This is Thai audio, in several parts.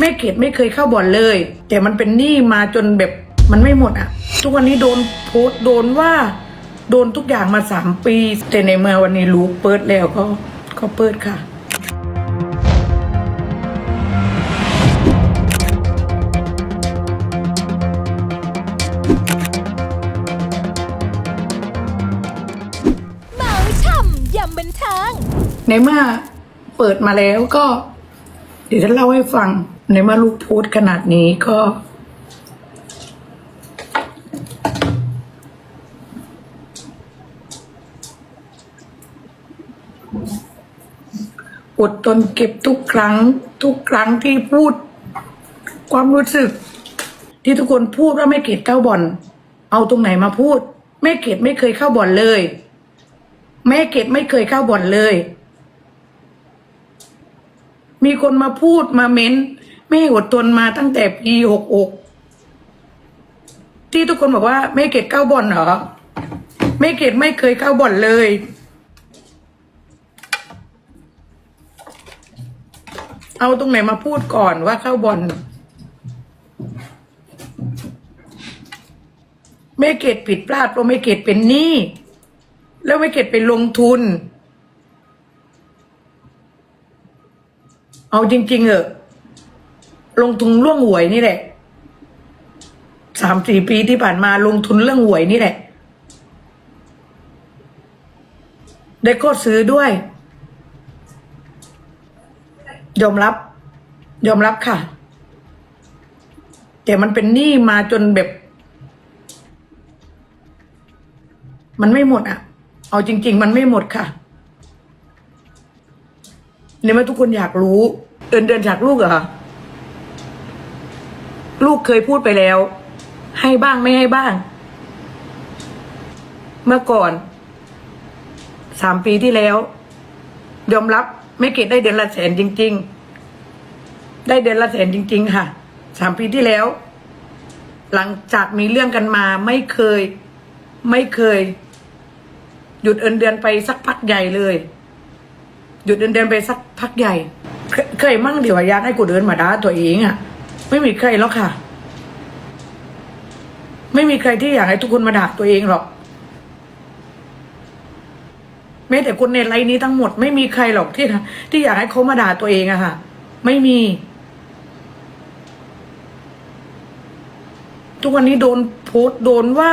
แม่เกดไม่เคยเข้าบ่อนเลย แต่มันเป็นหนี้มาจนแบบมันไม่หมดอะทุกวันนี้โดนโพสต์โดนว่า โดนทุกอย่างมาสามปี แต่ในเมื่อวันนี้รู้เปิดแล้วก็ก็เปิดค่ะเมาช่ำยำบันเทิงในเมื่อเปิดมาแล้วก็ เดี๋ยวจะเล่าให้ฟัง ในเมื่อลูกพสต์ขนาดนี้ก็ อดทนเก็บทุกครั้ง ทุกครั้งที่พูด ความรู้สึก ที่ทุกคนพูดว่าไม่เกลียดเข้าบ่อน เอาตรงไหนมาพูดแม่เกลียดไม่เคยเข้าบ่อนเลยแม่เกดไม่เคยเข้าบ่อนเลย มีคนมาพูดมาเม้น แม่อดทนมาตั้งแต่ปีหกอกที่ทุกคนบอกว่าแม่เกดเข้าบ่อนเหรอแม่เกดไม่เคยเข้าบ่อนเลย เอาตรงไหนมาพูดก่อนว่าเข้าบ่อนแม่เกดผิดพลาดเพราะแม่เกดเป็นหนี้แล้วไม่เก็บไปลงทุน เอาจริง ๆ เออ ลงทุนเรื่องหวยนี่แหละสามสี่ปีที่ผ่านมาลงทุนเรื่องหวยนี่แหละ ได้โก็ซื้อด้วย ยอมรับ ยอมรับค่ะ แต่มันเป็นหนี้มาจนแบบ มันไม่หมดอะ เอาจริง ๆ มันไม่หมดค่ะเนี่ยว่าทุกคนอยากรู้ เดินเดินจากลูกเหรอ ลูกเคยพูดไปแล้ว ให้บ้างไม่ให้บ้าง เมื่อก่อนสามปีที่แล้ว ยอมรับไม่เก็บได้เดือนละแสนจริง ๆ ได้เดือนละแสนจริง ๆ ค่ะสามปีที่แล้ว หลังจากมีเรื่องกันมาไม่เคย ไม่เคย หยุดเอินเดือนไปสักพักใหญ่เลย หยุดเอินเดือนไปสักพักใหญ่ เคยมั่งเดี๋ยวอยากให้กูเดินมาด่าตัวเองอะ่ะ ไม่มีใครหรอกค่ะ ไม่มีใครที่อยากให้ทุกคนมาด่าตัวเองหรอกแม้แต่คนในไลน์นี้ทั้งหมดไม่มีใครหรอกที่ที่อยากให้เขามาด่าตัวเองอะค่ะ ไม่มี ทุกวันนี้โดนโพสโดนว่า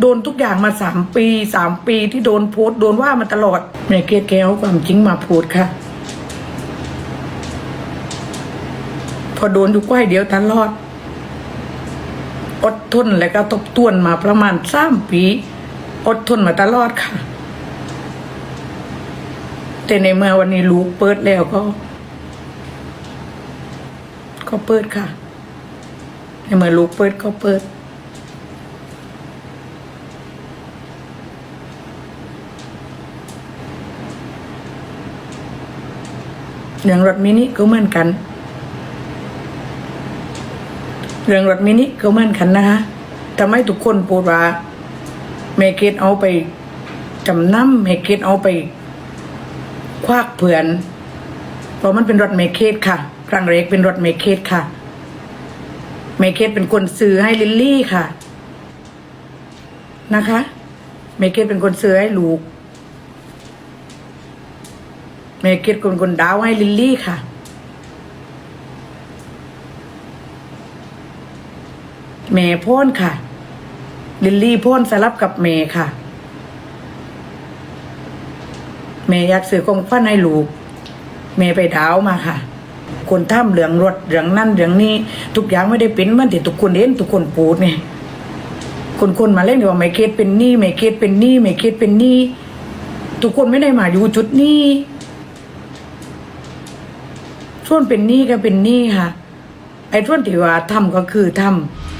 โดนทุกอย่างมาสามปีสามปีที่โดนโพสโดนว่ามาตลอดแม่เกดแก้วความจริงมาพูดค่ะ พอโดนอยู่ใกล้เดียวตลอด อดทนแล้วก็ทบทวนมาประมาณสามปี อดทนมาตลอดค่ะ แต่ในเมื่อวันนี้รู้เปิดแล้วก็ ก็เปิดค่ะ ในเมื่อรู้เปิดก็เปิดเรื่องรถมินิก็เหมือนกัน เรื่องรถมินิก็เหมือนกันนะคะทำให้ทุกคนพูดว่าเมเกตเอาไปจำนำเมเกตเอาไป ควักเผื่อน เพราะมันเป็นรถเมเกตค่ะครั้งแรกเป็นรถเมเกตค่ะ เมเกตเป็นคนซื้อให้ลิลลี่ค่ะ นะคะ เมเกตเป็นคนซื้อให้ลูก เมเกตเป็นคนดาวให้ลิลลี่ค่ะ เมย์พ่นค่ะ ลิลลี่พ่นสลับกับเมย์ค่ะ เมย์อยากซื้อของฟันให้ลูก เมย์ไปดาวมาค่ะ คนท่ามเหลืองรถเหลืองนั่นเหลืองนี้ทุกอย่างไม่ได้เป็นมันที่ทุกคนเห็นทุกคนพูดไงคนคนมาเล่นว่าเมย์เกตเป็นนี้เมย์เกตเป็นนี้เมย์เกตเป็นนี้ทุกคนไม่ได้มาอยู่จุดนี้ส่วนเป็นนี้ก็เป็นนี้ค่ะไอ้ส่วนที่ว่าทำก็คือทำ